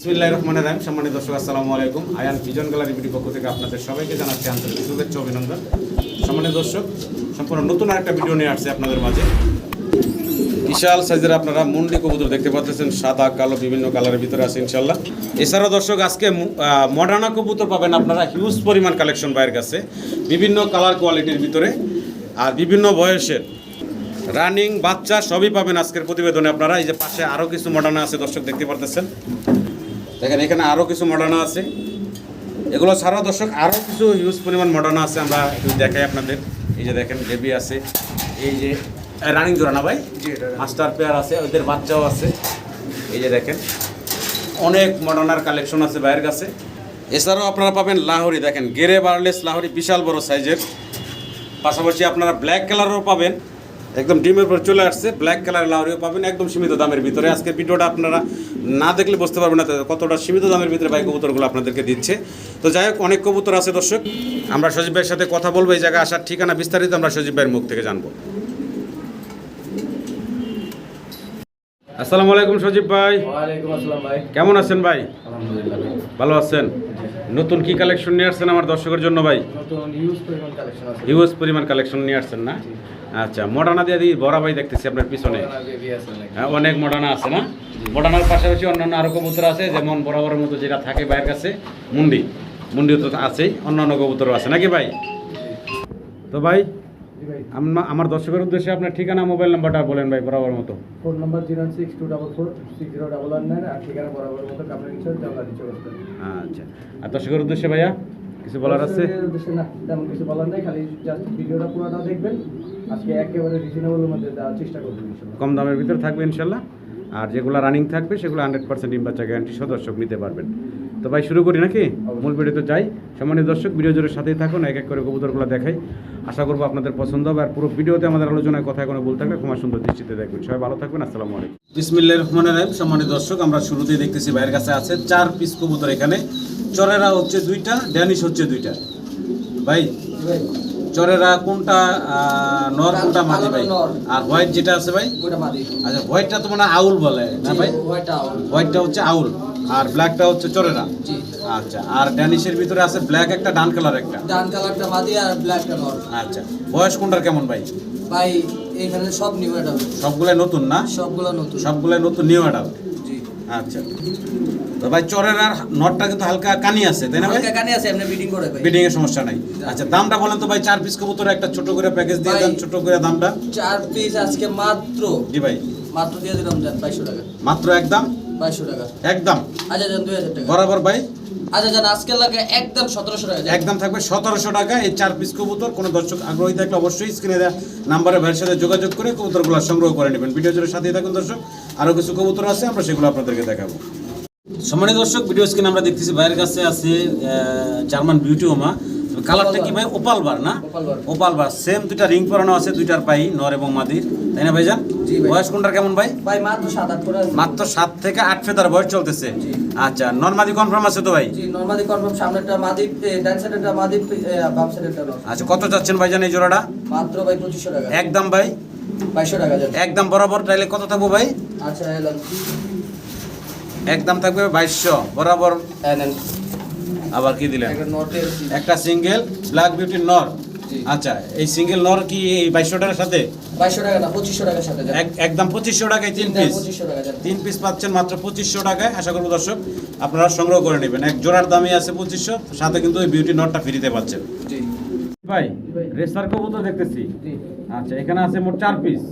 বিসমিল্লাহির রহমানির রহিম। সম্মানিত দর্শক, আসসালামু আলাইকুম। আয়ান ভিজন গ্যালারি বিডি পক্ষ থেকে আপনাদের সবাইকে জানাচ্ছি আন্তরিক শুভেচ্ছা অভিনন্দন। সম্মানিত দর্শক, সম্পূর্ণ নতুন আরেকটা ভিডিও নিয়ে আসছে আপনাদের মাঝে। বিশাল সাইজের আপনারা মুন্ডি কবুতর দেখতে পাচ্ছেন, সাদা, কালো, বিভিন্ন কালারের ভিতরে আছে ইনশাল্লাহ এছাড়াও দর্শক, আজকে মডার্না কবুতর পাবেন আপনারা হিউজ পরিমাণ কালেকশন বাইরের কাছে। বিভিন্ন কালার কোয়ালিটির ভিতরে আর বিভিন্ন বয়সের। রানিং বাচ্চা সবই পাবেন আজকের প্রতিবেদনে আপনারা। এই যে পাশে আরও কিছু মডার্না আছে, দর্শক দেখতে পারতেছেন। দেখেন এখানে আরও কিছু মডার্না আছে। এগুলো ছাড়াও দর্শক আরও কিছু হিউজ পরিমাণ মডার্না আছে আমরা একটু দেখাই আপনাদের। এই যে দেখেন বেবি আছে। এই যে রানিং জোড়া না ভাই? মাস্টার পেয়ার আছে ওদের বাচ্চাও আছে। এই যে দেখেন অনেক মডার্নার কালেকশন আছে বাইরের কাছে। এছাড়াও আপনারা পাবেন লাহোরি দেখেন গেরে বার্লেস লাহরি বিশাল বড় সাইজের পাশাপাশি আপনারা ব্ল্যাক কালারও পাবেন। একদম ডিমের উপর চলে আসছে ব্ল্যাক কালার লাউরিও পাবেন একদম সীমিত দামের ভিতরে। আজকে ভিডিওটা আপনারা না দেখলে বুঝতে পারবেন না কতটা সীমিত দামের ভিতরে ভাই কবুতরগুলো আপনাদেরকে দিচ্ছে। তো যাই হোক অনেক কবুতর আছে দর্শক। আমরা সজীব ভাইয়ের সাথে কথা বলব এই জায়গায় আসার ঠিকানা বিস্তারিত আমরা সজীব ভাইয়ের মুখ থেকে জানব। আসসালামু আলাইকুম সজীব ভাই। ওয়ালাইকুম আসসালাম ভাই। কেমন আছেন ভাই? আলহামদুলিল্লাহ ভালো আছেন? নতুন কি কালেকশন নিয়ে আসছেন আমার দর্শকের জন্য ভাই? নতুন ইউজ পরিমাণ কালেকশন আছে। হিউজ পরিমাণ কালেকশন নিয়ে আসছেন না? আচ্ছা মডার্না দিয়ে দিই বড়া ভাই দেখতেছি আপনার পিছনে। হ্যাঁ অনেক মডার্না আছে না? মডার্নার পাশাপাশি অন্যান্য আরও কবুতর আছে যেমন বরাবরের মতো যেটা থাকে ভাইয়ের কাছে মুন্ডি। মুন্ডি তো আছেই অন্যান্য কবুতরও আছে। নাকি ভাই? তো ভাই ভাই। আমার দর্শকের উদ্দেশ্যে আপনার ঠিকানা মোবাইল নাম্বারটা বলেন ভাই বরাবর মতো। Phone number zero six two double four six zero double one nine আর ঠিকানা বরাবর মতো আচ্ছা। আর দর্শকের উদ্দেশ্যে ভাইয়া কিছু বলার আছে? উদ্দেশ্যে না তেমন কিছু বলার নাই খালি জাস্ট ভিডিওটা পুরোটা দেখবেন। আজকে একেবারে রিজনেবলের মধ্যে দেওয়ার চেষ্টা ইনশাল্লাহ। কম দামের ভিতরে থাকবে ইনশাল্লাহ। আর যেগুলো রানিং থাকবে সেগুলো হান্ড্রেড পার্সেন্ট ডিম বাচ্চা গ্যারান্টি সহ দর্শক নিতে পারবেন। তো ভাই শুরু করি নাকি? মূল ভিডিওতে যাই। সম্মানিত দর্শক ভিডিও জোরের সাথেই থাকুন এক এক করে কবুতরগুলো দেখাই। আশা করব আপনাদের পছন্দ হবে। আর পুরো ভিডিওতে আমাদের আলোচনায় কথা কোনো ভুল থাকলে ক্ষমা সুন্দর দৃষ্টিতে দেখবেন। সবাই ভালো থাকবেন আসসালামু আলাইকুম। বিসমিল্লাহ রহমানের রহিম। সম্মানিত দর্শক আমরা শুরুতেই দেখতেছি ভাইয়ের কাছে আছে চার পিস কবুতর এখানে। চরেরা হচ্ছে দুইটা ড্যানিশ হচ্ছে দুইটা। ভাই ভাই চরেরা কোনটা নর কোনটা মাদি ভাই? আর হোয়াইট যেটা আছে ভাই? আচ্ছা হোয়াইটটা তো মানে আউল বলে না ভাই? হোয়াইটটা হচ্ছে আউল আর ব্ল্যাকটা হচ্ছে চরেরা। জি। আচ্ছা আর ড্যানিশের ভিতরে আছে ব্ল্যাক একটা ডান কালার একটা। ডান কালারটা মাদি আর ব্ল্যাকটা নর। আচ্ছা বয়স কোনটার কেমন ভাই? ভাই এখানে সব নিউ অ্যাডাল্ট। সবগুলাই নতুন না? সবগুলা নতুন। সবগুলাই নতুন নিউ অ্যাডাল্ট। জি। আচ্ছা। তো ভাই চরের আর নটটা কিন্তু হালকা কানি আছে তাই না ভাই? কানে আছে এমনি বিডিং করে ভাই। বিডিং এর সমস্যা নাই। আচ্ছা দামটা বলেন তো ভাই চার পিস কবুতর একটা ছোট করে প্যাকেজ দিয়ে দেন ছোট করে দামটা। চার পিস আজকে মাত্র। জি ভাই। মাত্র দিয়ে দিলাম টাকা। মাত্র একদম? টাকা। একদম? আচ্ছা যান দুই হাজার টাকা। বরাবর ভাই? আচ্ছা আজকে লাগে একদম সতেরোশো টাকা একদম থাকবে সতেরোশো টাকা। এই চার পিস কবুতর কোনো দর্শক আগ্রহী থাকলে অবশ্যই স্ক্রিনে দেওয়া নাম্বারে ভাইয়ের সাথে যোগাযোগ করে কবুতরগুলো সংগ্রহ করে নেবেন। ভিডিও জুড়ে সাথে থাকুন দর্শক। আরও কিছু কবুতর আছে আমরা সেগুলো আপনাদেরকে দেখাবো। সম্মানিত দর্শক ভিডিও স্ক্রিনে আমরা দেখতেছি ভাইয়ের কাছে আছে জার্মান বিউটি ওমা কালারটা কি ভাই? ওপাল বার না? Opal bar. সেম দুইটা রিং পরানো আছে দুইটার পাই নর এবং মাদির। তাই না ভাইজান? জি বয়স কোনটার কেমন ভাই? ভাই মাত্র সাত আট করে আছে। মাত্র সাত থেকে আট ফেদার বয়স চলতেছে। আচ্ছা নর্মাদি কনফার্ম আছে তো ভাই? জি কনফার্ম সামনেটা মাদি ডান সাইডেরটা মাদি বাম আচ্ছা কত চাচ্ছেন ভাইজান এই জোড়াটা? মাত্র ভাই পঁচিশশো টাকা। একদম ভাই? বাইশশো টাকা একদম বরাবর তাইলে কত থাকব ভাই? আচ্ছা একদম থাকবে বাইশশো বরাবর আবার কি দিলেন? একটা সিঙ্গেল ব্ল্যাক বিউটি নর। আচ্ছা এই সিঙ্গেল নর কি এই বাইশশো টাকার সাথে? বাইশশো টাকা না পঁচিশশো টাকার সাথে একদম পঁচিশশো টাকায় তিন পিস তিন পিস পাচ্ছেন মাত্র পঁচিশশো টাকায়। আশা করব দর্শক আপনারা সংগ্রহ করে নেবেন। এক জোড়ার দামই আছে পঁচিশশো সাথে কিন্তু ওই বিউটি নটটা ফ্রিতে পাচ্ছেন। জি। ভাই। রেসার কবুতর দেখতেছি। আচ্ছা এখানে আছে মোট চার পিস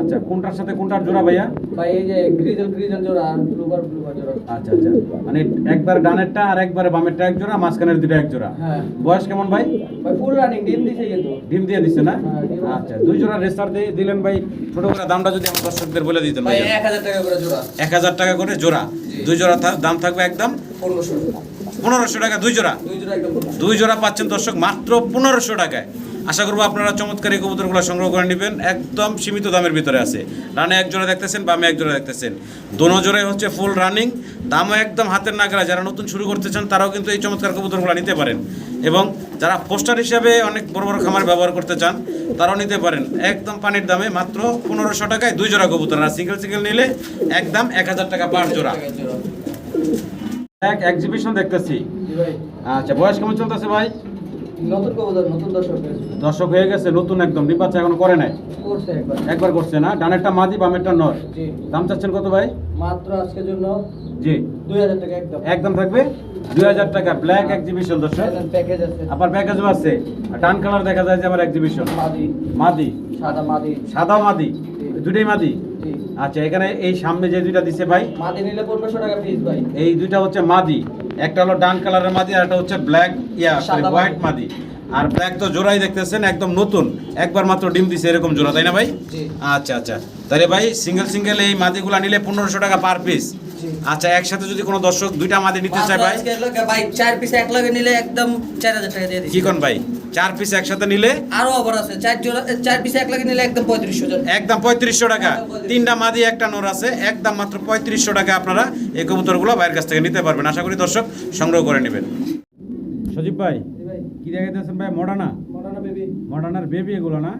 আচ্ছা কোনটার সাথে কোনটার জোড়া ভাইয়া? ভাই এই যে গ্রিজেল গ্রিজেল জোড়া আর ব্লুবার ব্লুবার জোড়া। আচ্ছা আচ্ছা। মানে একবার ডানেরটা আর একবারে বামেরটা এক জোড়া মাঝখানের দুটো এক জোড়া। হ্যাঁ। বয়স কেমন ভাই? ভাই ফুল রানিং ডিম দিছে কিন্তু। ডিম দিয়ে দিচ্ছে না? হ্যাঁ। আচ্ছা দুই জোড়া রেসার দিয়ে দিলেন ভাই ছোট করে দামটা যদি আমার দর্শকদের বলে দিতেন ভাই ভাই এক হাজার টাকা করে জোড়া। এক হাজার টাকা করে জোড়া। দুই জোড়া দাম থাকবে একদম পনেরোশো। পনেরোশো টাকা দুই জোড়া। দুই জোড়া একদম দুই জোড়া পাচ্ছেন দর্শক মাত্র পনেরোশো টাকায়। আশা করব আপনারা চমৎকার এই কবুতরগুলো সংগ্রহ করে নেবেন। একদম সীমিত দামের ভিতরে আছে। রানে এক জোড়া দেখতেছেন, বামে এক জোড়া দেখতেছেন। দোনো জোড়াই হচ্ছে ফুল রানিং দামও একদম হাতের নাগারা যারা নতুন শুরু করতে চান, তারাও কিন্তু এই চমৎকার কবুতরগুলো নিতে পারেন। এবং যারা পোস্টার হিসাবে অনেক বড় বড় খামার ব্যবহার করতে চান, তারাও নিতে পারেন। একদম পানির দামে, মাত্র পনেরোশো টাকায় দুই জোড়া কবুতর। আর সিঙ্গেল সিঙ্গেল নিলে একদম এক হাজার টাকা পার জোড়া। এক এক্সিবিশন দেখতেছি। আচ্ছা বয়স কেমন চলতেছে ভাই? দর্শক হয়ে গেছে। নতুন একদম। এখনও করে নাই? একবার। করছে না? ডানেরটা মাদি বামেরটা নর। দাম চাচ্ছেন কত ভাই? মাত্র আজকের জন্য জি। দুই হাজার টাকা একদম। একদম থাকবে? দুই হাজার টাকা। ব্ল্যাক এক্সিবিশন দর্শক। প্যাকেজ আছে। আবার প্যাকেজও আছে। আর ডান কালার দেখা যায় যে এক্সিবিশন মাদি। মাদি। সাদা মাদি। সাদা মাদি? আচ্ছা এখানে এই সামনে যে দুইটা দিছে ভাই? মাদি নিলে পনেরোশো টাকা পিস ভাই। এই দুইটা হচ্ছে মাদি। একটা হলো ডান কালারের মাদি আর একটা হচ্ছে ব্ল্যাক ইয়া সরি হোয়াইট মাদি। আর ব্ল্যাক তো জোড়াই দেখতেছেন একদম নতুন। একবার মাত্র ডিম দিছে এরকম জোড়া তাই না ভাই? জি। আচ্ছা আচ্ছা। তাহলে ভাই সিঙ্গেল সিঙ্গেল এই মাদিগুলা নিলে পনেরোশো টাকা পার পিস আচ্ছা একসাথে যদি কোনো দর্শক দুইটা মাদি নিতে চায় ভাই? ভাই চার পিস এক লগে নিলে একদম চার হাজার টাকা দিয়ে কি কোন ভাই? চার পিস একসাথে নিলে? আরও অফার আছে। চার জোড়া চার পিস এক লগে নিলে একদম পঁয়ত্রিশশো একদম পঁয়ত্রিশশো টাকা। তিনটা মাদি একটা নোর আছে। একদম মাত্র পঁয়ত্রিশশো টাকা আপনারা এই কবুতরগুলো বাইরের কাছ থেকে নিতে পারবেন। আশা করি দর্শক সংগ্রহ করে নেবেন। সজীব ভাই কি দেখাইতেছেন ভাই? মডানা? Moderna baby. মডার্নার বেবি এগুলো না?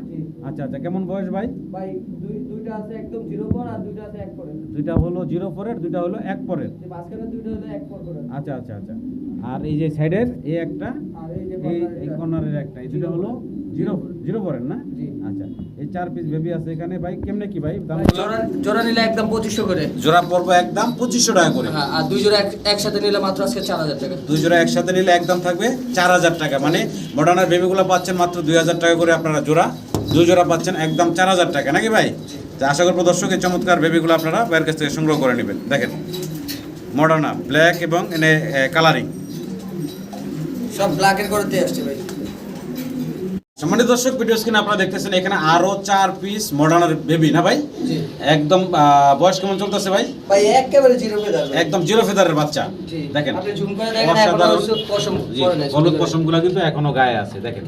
আচ্ছা আচ্ছা। কেমন বয়স ভাই? ভাই দুই দুইটা আছে একদম জিরো পর আর দুইটা আছে এক পরে দুইটা হলো জিরো পরের দুইটা হলো এক পরের। যে মাঝখানে দুইটা হলো এক পর আচ্ছা আচ্ছা আচ্ছা। আর এই যে সাইডের এই একটা আর এই। কর্নারের একটা। এই দুটো হলো জিরো জিরো পরের না? জি। আচ্ছা এই চার পিস বেবি আছে এখানে। ভাই কেমনে কি ভাই? দাম জোড়া জোড়া নিলে একদম পঁচিশশো করে। জোড়া পড়ব একদম পঁচিশশো টাকা করে। হ্যাঁ আর দুই জোড়া এক- একসাথে নিলে মাত্র আজকে চার হাজার টাকা। দুই জোড়া একসাথে নিলে একদম থাকবে চার হাজার টাকা। মানে মডার্নার বেবিগুলো পাচ্ছেন মাত্র দুই হাজার টাকা করে আপনারা জোড়া। দুই জোড়া পাচ্ছেন একদম চার হাজার টাকা। নাকি ভাই? তো আশা করব দর্শক এই চমৎকার বেবিগুলো আপনারা বাইরের কাছ থেকে সংগ্রহ করে নেবেন। দেখেন মডার্না ব্ল্যাক এবং এনে কালারিং সব ব্ল্যাকের করে দিয়ে আসছে ভাই। সম্মানিত দর্শক ভিডিও স্ক্রিনে আপনারা দেখতেছেন এখানে আরও চার পিস মডার্নার বেবি না ভাই? জি। একদম বয়স কেমন চলতেছে ভাই? ভাই একেবারে জিরো ফেদার একদম জিরো ফেদারের বাচ্চা দেখেন। আপনি ঝুম করে দেখেন এখন। পশম হলুদ পশমগুলো কিন্তু এখনও গায়ে আছে দেখেন।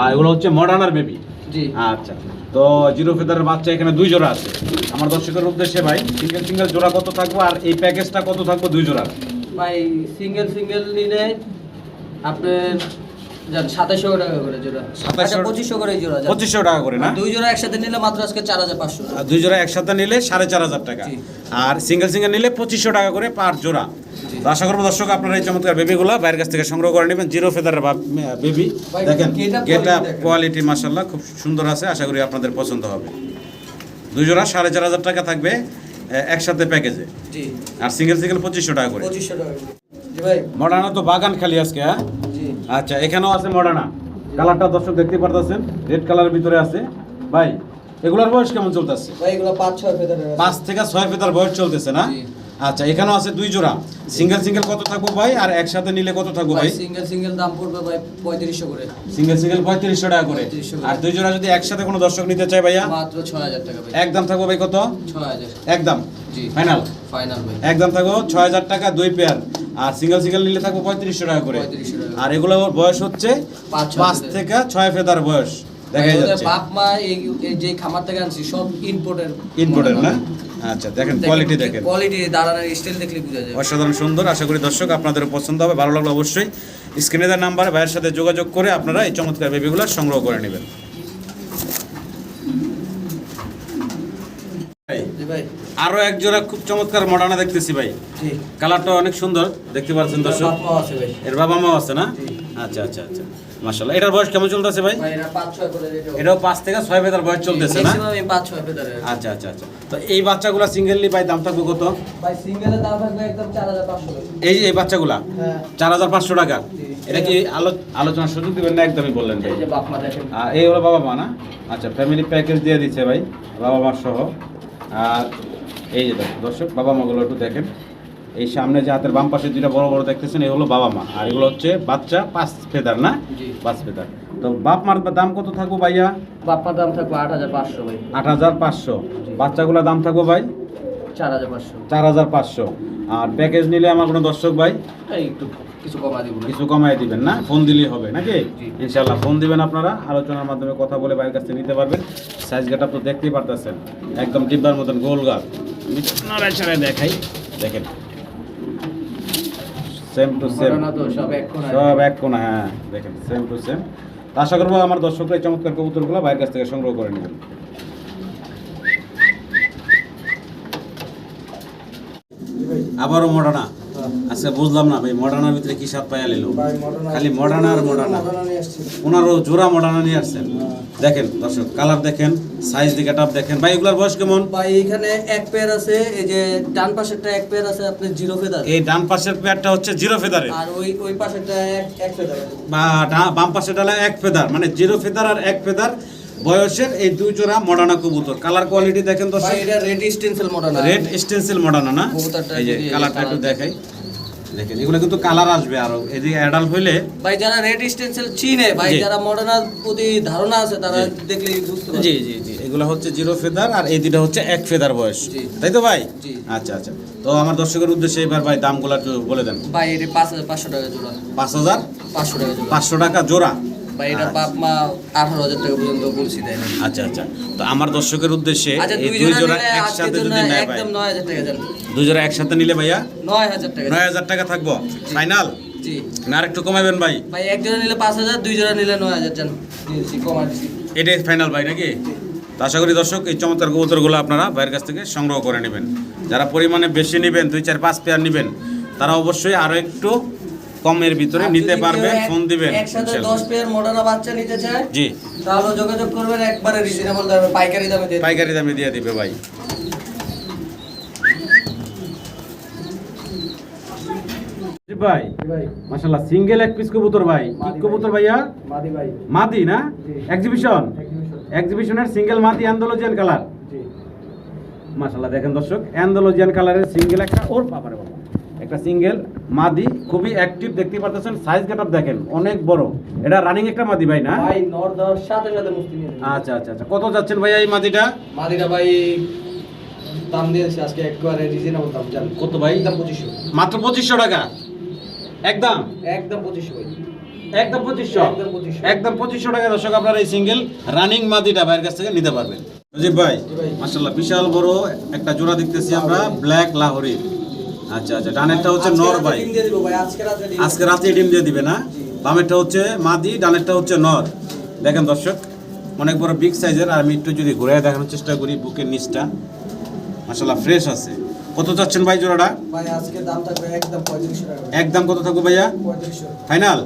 আর এগুলো হচ্ছে মডার্নার বেবি জি। আচ্ছা তো জিরো ফেদারের বাচ্চা এখানে দুই জোড়া আছে। আমার দর্শকের উদ্দেশ্যে ভাই সিঙ্গেল সিঙ্গেল জোড়া কত থাকব আর এই প্যাকেজটা কত থাকব দুই জোড়া ভাই সিঙ্গেল সিঙ্গেল নিলে আপনার সাতাশশো টাকা করে জোড়া। 2700 আচ্ছা পঁচিশশো করে জোড়া পঁচিশশো টাকা করে না? দুই জোড়া একসাথে নিলে মাত্র আজকে চার হাজার পাঁচশো। দুই জোড়া একসাথে নিলে সাড়ে চার হাজার টাকা। আর সিঙ্গেল সিঙ্গেল নিলে পঁচিশশো টাকা করে পার জোড়া। তো আশা করব দর্শক আপনারা এই চমৎকার বেবিগুলো বাইরের কাছ থেকে সংগ্রহ করে নেবেন। জিরো ফেদারের বেবি দেখেন এটা কোয়ালিটি মাসাল্লাহ খুব সুন্দর আছে। আশা করি আপনাদের পছন্দ হবে। দুই জোড়া সাড়ে চার হাজার টাকা থাকবে একসাথে প্যাকেজে আর সিঙ্গেল সিঙ্গেল পঁচিশশো টাকা করে। পঁচিশশো টাকা মডার্না তো বাগান খালি আজকে হ্যাঁ? আচ্ছা এখানেও আছে মডার্না কালারটা দর্শক দেখতে পারতেছেন রেড কালারের ভিতরে আছে। ভাই এগুলার বয়স কেমন চলতেছে? ভাই এগুলো পাঁচ থেকে ছয় ফেতার বয়স চলতেছে না। আচ্ছা এখানেও আছে দুই জোড়া। সিঙ্গেল সিঙ্গেল কত থাকব ভাই? আর একসাথে নিলে কত থাকব ভাই? সিঙ্গেল সিঙ্গেল দাম পড়বে ভাই পঁয়ত্রিশশো করে। সিঙ্গেল সিঙ্গেল পঁয়ত্রিশশো টাকা করে। আর দুই জোড়া যদি একসাথে কোনো দর্শক নিতে চায় ভাইয়া? মাত্র ছয় হাজার টাকা একদম থাকব ভাই কত? ছয় হাজার। একদম। জি। ফাইনাল ফাইনাল ভাই। একদম থাকব ছয় হাজার টাকা দুই পেয়ার আর সিঙ্গেল সিঙ্গেল নিলে থাকব পঁয়ত্রিশশো টাকা করে। 3500 আর এগুলো বয়স হচ্ছে পাঁচ। থেকে ছয় ফেদার বয়স। দেখা যাচ্ছে। বাপ মা এই যে খামার থেকে আনছি সব ইম্পোর্টের ইনপুটের না? আচ্ছা দেখেন কোয়ালিটি দেখেন কোয়ালিটি দাঁড়ানোর স্টাইল দেখলে বোঝা যায় অসাধারণ সুন্দর আশা করি দর্শক আপনাদের পছন্দ হবে। ভালো লাগলে অবশ্যই স্ক্রিনে দেওয়ার নাম্বারে ভাইয়ের সাথে যোগাযোগ করে আপনারা এই চমৎকার বেবিগুলো সংগ্রহ করে নেবেন। ভাই, ভাই। আরও এক জোড়া খুব চমৎকার মডার্না দেখতেছি ভাই। কালারটা অনেক সুন্দর দেখতে পাচ্ছেন দর্শক। আছে ভাই এর বাবা মাও আছে না। আচ্ছা আচ্ছা আচ্ছা। মাশাল্লাহ এটার বয়স কেমন চলতেছে ভাই? এটাও পাঁচ থেকে ছয় ভেতার বয়স চলতেছে না? আচ্ছা আচ্ছা আচ্ছা। তো এই বাচ্চাগুলো সিঙ্গেললি ভাই দাম থাকবে কত? এই এই বাচ্চাগুলা? হ্যাঁ। চার হাজার পাঁচশো টাকা। এটা কি আলো আলোচনার সুযোগ দিবেন না একদমই বললেন ভাই? এই হলো বাবা মা না? আচ্ছা ফ্যামিলি প্যাকেজ দিয়ে দিচ্ছে ভাই বাবা মা সহ। আর এই যে দেখো দর্শক বাবা মাগুলো একটু দেখেন। এই সামনে যে হাতের বাম পাশে দুইটা বড় বড় দেখতেছেন এই হলো বাবা মা। আর এগুলো হচ্ছে বাচ্চা পাঁচ ফেদার না? পাঁচ ফেদার। তো বাপ মার দাম কত থাকব ভাইয়া? বাপ মার দাম থাকবে আট হাজার পাঁচশো ভাই। আট হাজার পাঁচশো। বাচ্চাগুলোর দাম থাকব ভাই? চার হাজার পাঁচশো। চার হাজার পাঁচশো। আর প্যাকেজ নিলে আমার কোনো দর্শক ভাই? একটু কিছু কমা দিব না। কিছু কমাই দিবেন না? ফোন দিলেই হবে নাকি। ইনশাল্লাহ ফোন দিবেন আপনারা আলোচনার মাধ্যমে কথা বলে বাইরের কাছ নিতে পারবেন। সাইজ গেটা তো দেখতেই পারতেছেন। একদম ডিব্বার মতন গোল গাল দেখাই। দেখেন। সেম টু সেম সব এক সব এক কোনা হ্যাঁ দেখেন সেম টু সেম আশা করব আমার দর্শকরা এই চমৎকার কবুতরগুলো বাইরের কাছ থেকে সংগ্রহ করে নেবেন। আবারও মডানা আচ্ছা বুঝলাম না ভাই মডার্নার ভিতরে কি স্বাদ পাইয়া নিল খালি মডার্না আর মডার্না পনেরো জোড়া মডার্না নিয়ে আসছেন। দেখেন দর্শক কালার দেখেন সাইজ দিকে টাপ দেখেন। ভাই এগুলার বয়স কেমন? ভাই এখানে এক পেয়ার আছে এই যে ডান পাশেরটা এক পেয়ার আছে আপনার জিরো ফেদার এই ডান পাশের পেয়ারটা হচ্ছে জিরো ফেদারের আর ওই ওই পাশেরটা এক এক ফেদার বা বাম পাশে ডালা এক ফেদার মানে জিরো ফেদার আর এক ফেদার বয়সের এই দুই জোড়া মডার্না কবুতর। কালার কোয়ালিটি দেখেন এটা red stencil Moderna red stencil Moderna না? এই যে কালারটা একটু দেখাই। দেখেন এগুলো কিন্তু কালার আসবে আরও। এদিকে অ্যাডাল্ট হইলে ভাই যারা রেড স্টেনসিল চিনে ভাই। যারা মডার্নার প্রতি ধারণা আছে তারা দেখলে বুঝতে পারবে। জি জি জি। এগুলো হচ্ছে জিরো ফেদার আর এই দুটো হচ্ছে এক ফেদার বয়স। তাই তো ভাই? আচ্ছা আচ্ছা। তো আমার দর্শকের উদ্দেশ্যে এবার ভাই দামগুলো একটু বলে দেন। ভাই এটা পাঁচ হাজার পাঁচশো টাকা জোড়া। পাঁচ হাজার পাঁচশো টাকা জোড়া। পাঁচশো টাকা জোড়া। ভাই এটা বাপ মা আঠারো হাজার টাকা পর্যন্ত বলছি তাই আচ্ছা আচ্ছা। তো আমার দর্শকের উদ্দেশ্যে আচ্ছা দুই জোড়া একসাথে যদি নেয় একদম নয় হাজার টাকা দুই জোড়া একসাথে নিলে ভাইয়া? নয় হাজার টাকা নয় হাজার টাকা থাকব। ফাইনাল জি। না আর একটু কমাবেন ভাই। ভাই এক জোড়া নিলে পাঁচ হাজার দুই জোড়া নিলে নয় হাজার যান দিয়েছি এটাই ফাইনাল ভাই নাকি? তো আশা করি দর্শক এই চমৎকার কবুতরগুলো আপনারা ভাইয়ের কাছ থেকে সংগ্রহ করে নেবেন। যারা পরিমাণে বেশি নেবেন দুই চার পাঁচ পেয়ার নেবেন তারা অবশ্যই আরও একটু কমের ভিতরে নিতে পারবেন ফোন দিবেন একসাথে ইনশাল্লাহ। দশ পেয়ার মডার্না বাচ্চা নিতে চায় জি। তাহলে যোগাযোগ করবেন একবারে রিজনেবল দামে পাইকারি দামে দিয়ে পাইকারি দামে দিয়ে দিবে ভাই। জি ভাই মাশাআল্লাহ সিঙ্গেল এক পিস কবুতর ভাই। কি কবুতর ভাইয়া? মাদি ভাই। মাদি না? এক্সিবিশন এক্সিবিশনের সিঙ্গেল মাদি অ্যান্ডোলজিয়ান কালার জি। মাশাআল্লাহ দেখেন দর্শক অ্যান্ডোলজিয়ান কালারের সিঙ্গেল একটা ওর বাবারে বাবা। একটা সিঙ্গেল মাদি খুবই অ্যাক্টিভ দেখতে পারতেছেন সাইজ গেটআপ দেখেন অনেক বড়। এটা রানিং একটা মাদি ভাই না? ভাই নর দেওয়ার সাথে সাথে মুক্তি নিয়ে আচ্ছা আচ্ছা আচ্ছা। কত যাচ্ছেন ভাইয়া এই মাদিটা? মাদিরা ভাই দাম দিয়েছে আজকে একবারে রিজনেবল দাম জান। কত ভাই? একদম পঁচিশশো। মাত্র পঁচিশশো টাকা? একদম? একদম পঁচিশশো ভাই। একদম পঁচিশশো? একদম 2500 একদম পঁচিশশো টাকা দর্শক আপনারা এই সিঙ্গেল রানিং মাদিটা ভাইয়ের কাছ থেকে নিতে পারবেন। জি ভাই। জি ভাই। মাশাল্লাহ বিশাল বড় একটা জোড়া দেখতেছি আমরা ব্ল্যাক লাহোরি। আচ্ছা আচ্ছা। ডানেরটা হচ্ছে নর ভাই। আজকে রাতে ডিম। দিয়ে দিবে না। বামেরটা হচ্ছে মাদি ডানেরটা হচ্ছে নর। দেখেন দর্শক অনেক বড় বিগ সাইজের আর আমি একটু যদি ঘুরে দেখানোর চেষ্টা করি বুকের নিচটা। মাশাল্লাহ ফ্রেশ আছে। কত চাচ্ছেন ভাই জোড়াটা? একদম কত থাকবে ভাইয়া? ফাইনাল?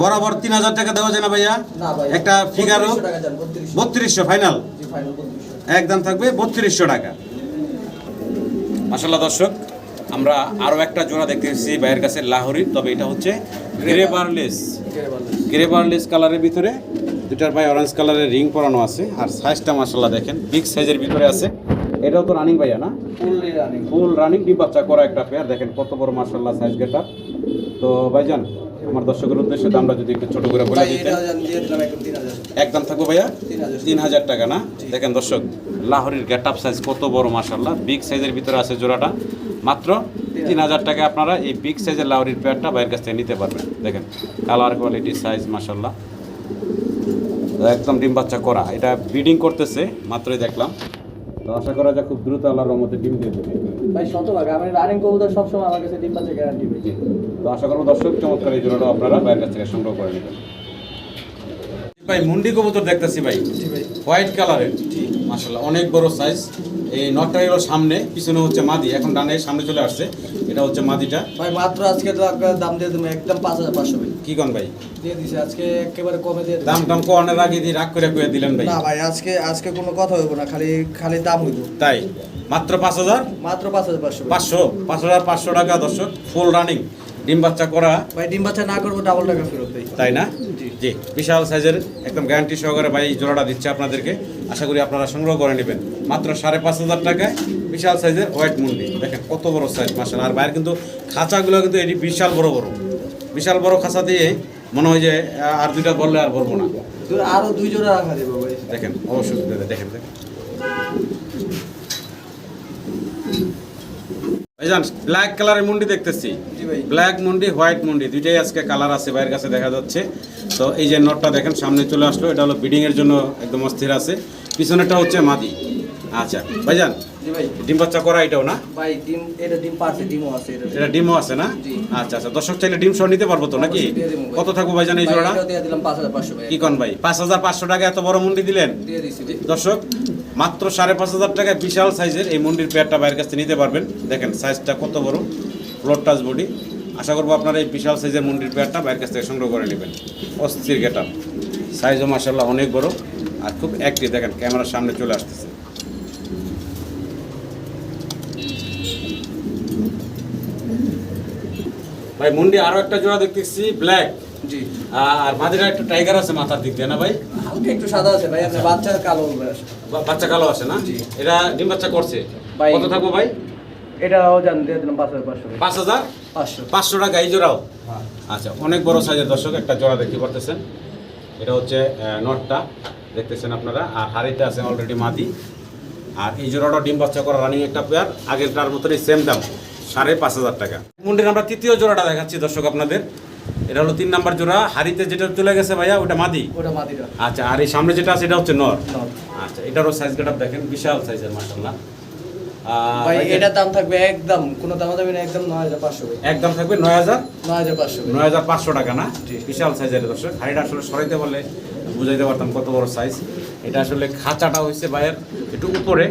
বরাবর তিন হাজার টাকা দেওয়া যায় না ভাইয়া? একটা ফিগারও 3200 টাকা যান বত্রিশশো। ফাইনাল একদম থাকবে বত্রিশশো টাকা। মাসাল্লাহ দর্শক আমরা আরও একটা জোড়া দেখতে দেখতেছি বাইরের কাছে লাহোরির তবে এটা হচ্ছে গ্রে বার্লেস। গ্রে বার্লেস। কালারের ভিতরে দুটার ভাই অরেঞ্জ কালারের রিং পরানো আছে আর সাইজটা মাসাল্লাহ দেখেন বিগ সাইজের ভিতরে আছে। এটাও তো রানিং ভাইয়া না? ফুল রানিং ফুল রানিং ডিম বাচ্চা করা একটা পেয়ার দেখেন কত বড় মাসাল্লাহ সাইজ গেটা তো ভাইজান আমার দর্শকের উদ্দেশ্যে দামটা যদি একটু ছোট করে বলে দিতেন। দিলাম একদম থাকব ভাইয়া? তিন হাজার টাকা। না? দেখেন দর্শক লাহোরের গেট আপ সাইজ কত বড় মাসাল্লাহ বিগ সাইজের ভিতরে আছে জোড়াটা। মাত্র তিন হাজার টাকা আপনারা এই বিগ সাইজের লাহোরির পেয়ারটা বাইরের কাছ থেকে নিতে পারবেন। দেখেন কালার কোয়ালিটি সাইজ মাসাল্লাহ একদম ডিম বাচ্চা করা। এটা ব্রিডিং করতেছে মাত্রই দেখলাম। তো আশা করা যায় খুব দ্রুত আল্লাহর রহমতে ডিম দিয়ে দেবে। ভাই শতভাগ আমি রানিং কবুতর সবসময় আমার কাছে ডিম পাচ্ছে গ্যারান্টি পেয়েছি তো আশা করব দর্শক চমৎকার এই জোড়াটা আপনারা বাইরের কাছ থেকে সংগ্রহ করে নেবেন। ভাই মুন্ডি কবুতর দেখতেছি ভাই। ভাই। হোয়াইট কালারের মাসাল্লাহ অনেক বড় সাইজ এই নটটা হলো সামনে পিছনে হচ্ছে মাদি এখন ডানে সামনে চলে আসছে এটা হচ্ছে মাদিটা। ভাই মাত্র আজকে তো আপনার দাম দিয়ে দেবো একদম পাঁচ হাজার পাঁচশো ভাই। কি কন ভাই? দিয়ে দিছে আজকে একেবারে কমে দিয়ে দাম টাম কোয়ানের আগে দিয়ে রাগ করে কয়ে দিলেন ভাই। না ভাই আজকে আজকে কোনো কথা হইব না খালি খালি দাম হইব। তাই মাত্র পাঁচ হাজার? মাত্র পাঁচ হাজার পাঁচশো। পাঁচশো পাঁচ হাজার পাঁচশো টাকা দর্শক ফুল রানিং ডিম বাচ্চা করা। ভাই ডিম বাচ্চা না করব ডাবল টাকা ফেরত ভাই তাই না? জি। বিশাল সাইজের একদম গ্যারান্টি সহকারে ভাই জোড়াটা দিচ্ছে আপনাদেরকে। আশা করি আপনারা সংগ্রহ করে নেবেন। মাত্র সাড়ে পাঁচ হাজার টাকায় বিশাল সাইজের হোয়াইট মুন্ডি। দেখেন কত বড় সাইজ মাসাল আর বাইরে কিন্তু খাঁচাগুলো কিন্তু এটি বিশাল বড় বড়। বিশাল বড় খাঁচা দিয়ে মনে হয় যে আর দুইটা বললে আর বলব না। দু- আরও দুই জোড়া রাখা দেবো ভাই। দেখেন অবশ্যই দেখেন দেখেন। ভাইজান ব্ল্যাক কালারের মুন্ডি দেখতেছি। ব্ল্যাক মুন্ডি হোয়াইট মুন্ডি দুইটাই আজকে কালার আছে বাইরের কাছে দেখা যাচ্ছে। তো এই যে নটটা দেখেন সামনে চলে আসলো এটা হলো বিডিং এর জন্য একদম অস্থির আছে। পিছনেরটা হচ্ছে মাদি। আচ্ছা ভাইজান ভাই। ডিম বাচ্চা করা এটাও না? ভাই ডিম এটা ডিম পারছে ডিমও আছে এটা এটা ডিমও আছে না? আচ্ছা আচ্ছা দর্শক চাইলে ডিম সহ নিতে পারব তো নাকি। কত থাকব ভাইজান এই ভাই, জোড়াটা? পাঁচ হাজার পাঁচশো ভাই। কি কন ভাই? পাঁচ হাজার পাঁচশো টাকা এত বড় মুন্ডি দিলেন। দর্শক মাত্র সাড়ে পাঁচ হাজার টাকায় বিশাল সাইজের এই মন্ডির পেয়ারটা বাইরের কাছ নিতে পারবেন। দেখেন, সাইজটা কত বড়? ফ্লোর টাচ বডি আশা করব আপনারা এই বিশাল সাইজের মন্ডির পেয়ারটা বাইরের কাছ থেকে সংগ্রহ করে নেবেন। অস্থির গেটার সাইজও মাসাল্লাহ অনেক বড়। আর খুব অ্যাক্টিভ দেখেন, ক্যামেরার সামনে চলে আসতেছে। ভাই, মুন্ডি আরও একটা জোড়া দেখতেছি ব্ল্যাক জি। আর একটা টাইগার আছে মাথার দিক দিয়ে না ভাই? হালকা একটু সাদা আছে ভাই আপনার বাচ্চার কালো বাচ্চা কালো আছে না। এটা ডিম বাচ্চা করছে। ভাই। কত থাকব ভাই? এটাও জান দিয়ে দিলাম পাঁচ হাজার পাঁচশো। পাঁচ হাজার? পাঁচশো। পাঁচশো টাকা এই জোড়াও? হ্যাঁ। আচ্ছা অনেক বড় সাইজের দর্শক একটা জোড়া দেখতে পারতেছেন। এটা হচ্ছে নটটা দেখতেছেন আপনারা। আর হাড়িতে আছে অলরেডি মাদি। আর এই জোড়াটা ডিম বাচ্চা করা রানিং একটা পেয়ার আগেরটার মতনই সেম দাম সাড়ে পাঁচ হাজার টাকা। মুন্ডির আমরা তৃতীয় জোড়াটা দেখাচ্ছি দর্শক আপনাদের। এটা হলো তিন নাম্বার জোড়া হাড়িতে যেটা চলে গেছে ভাইয়া ওটা মাদি? ওটা মাদিটা। আচ্ছা আর এই সামনে যেটা আছে এটা হচ্ছে নর। আচ্ছা এটারও সাইজ গেট দেখেন বিশাল সাইজের মাসাল্লাহ ভাই এটার দাম থাকবে একদম কোনো দাম দামি না একদম নয় হাজার পাঁচশো। ভাই একদম থাকবে নয় হাজার? নয় হাজার পাঁচশো। ভাই নয় হাজার পাঁচশো টাকা না। বিশাল সাইজের দর্শক। হাড়িটা আসলে সরাইতে পারলে বুঝাইতে পারতাম কত বড় সাইজ এটা আসলে খাঁচাটা হয়েছে বাইরের একটু উপরে।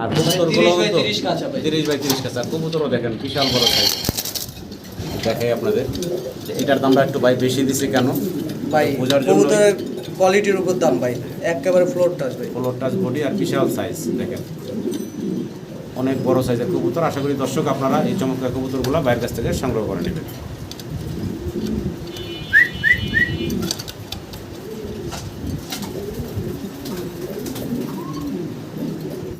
আর কবুতরগুলো 30 বাই 30 খাঁচা ভাই। তিরিশ বাই তিরিশ খাঁচা। আর কবুতরও দেখেন বিশাল বড় সাইজ দেখাই আপনাদের। এটার দামটা একটু ভাই বেশি দিছে কেন? ভাই বোঝার জন্য তো কোয়ালিটির উপর দাম ভাই একেবারে ফ্লোর টাচ ভাই। ফ্লোর টাচ বডি আর বিশাল সাইজ দেখেন। অনেক বড় সাইজের কবুতর। আশা করি দর্শক আপনারা এই চমৎকার কবুতরগুলো বাইরের কাছ থেকে সংগ্রহ করে নেবেন।